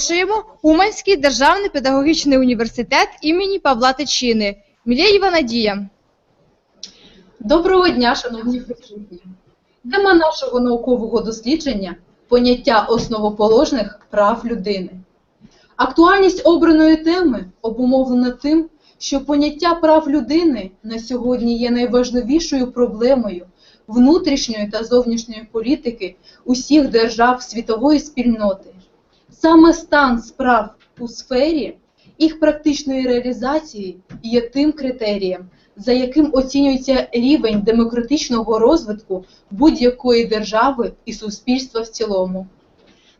Запрошуємо Уманський державний педагогічний університет імені Павла Тичини. Мілєєва Надія. Доброго дня, шановні присутні. Тема нашого наукового дослідження поняття основоположних прав людини. Актуальність обраної теми обумовлена тим, що поняття прав людини на сьогодні є найважливішою проблемою внутрішньої та зовнішньої політики усіх держав світової спільноти. Саме стан справ у сфері їх практичної реалізації є тим критерієм, за яким оцінюється рівень демократичного розвитку будь-якої держави і суспільства в цілому.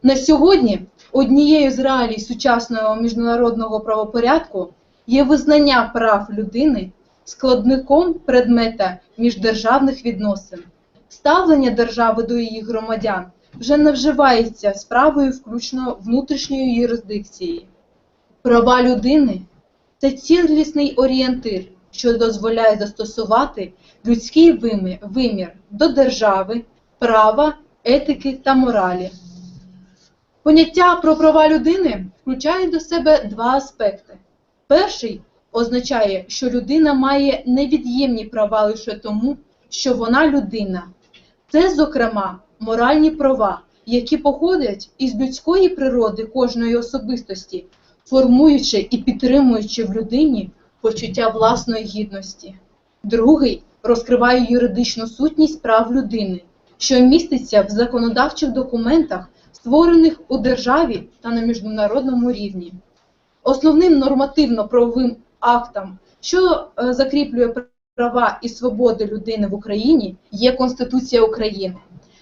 На сьогодні однією з реалій сучасного міжнародного правопорядку є визнання прав людини складником предмета міждержавних відносин. Ставлення держави до її громадян вже не вживається справою включно внутрішньої юрисдикції. Права людини це цілісний орієнтир, що дозволяє застосувати людський вимір, до держави, права, етики та моралі. Поняття про права людини включає до себе два аспекти. Перший означає, що людина має невід'ємні права лише тому, що вона людина. Це, зокрема, моральні права, які походять із людської природи кожної особистості, формуючи і підтримуючи в людині почуття власної гідності. Другий розкриває юридичну сутність прав людини, що міститься в законодавчих документах, створених у державі та на міжнародному рівні. Основним нормативно-правовим актом, що е, закріплює права і свободи людини в Україні, є Конституція України.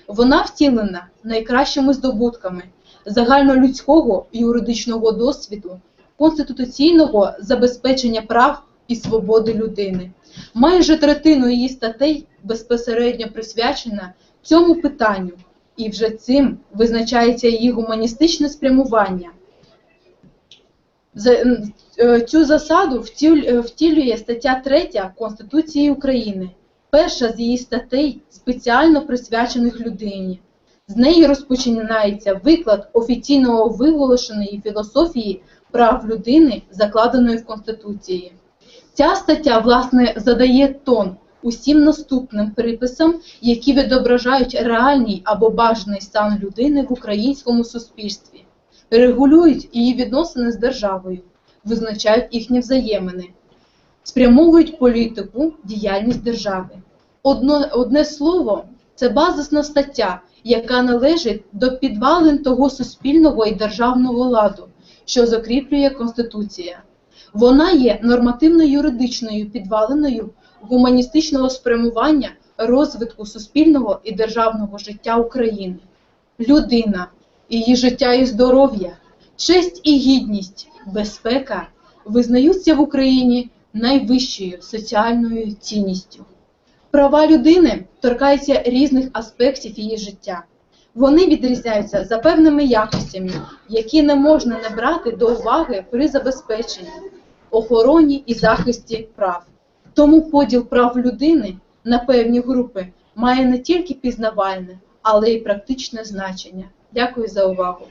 Вона втілена найкращими здобутками загальнолюдського юридичного досвіду, конституційного забезпечення прав і свободи людини. Майже третину її статей безпосередньо присвячена цьому питанню, і вже цим визначається її гуманістичне спрямування. Е, Цю засаду е, втілює стаття 3 Конституції України, перша з її статей, спеціально присвячених людині. З неї розпочинається виклад офіційного виголошеної філософії прав людини, закладеної в Конституції. Ця стаття, власне, задає тон усім наступним приписам, які відображають реальний або бажаний стан людини в українському суспільстві, регулюють її відносини з державою, визначають їхні взаємини, спрямовують політику, діяльність держави. Одно, одне слово це базисна стаття, яка належить до підвалин того суспільного і державного ладу, що закріплює Конституція. Вона є нормативно-юридичною підвалиною гуманістичного спрямування розвитку суспільного і державного життя України. Людина, її життя і здоров'я, честь і гідність, безпека визнаються в Україні найвищою соціальною цінністю. Права людини торкаються різних аспектів її життя. Вони відрізняються за певними якостями, які не можна не брати до уваги при забезпеченні, охороні і захисті прав. Тому поділ прав людини на певні групи має не тільки пізнавальне, але й практичне значення. Дякую за увагу.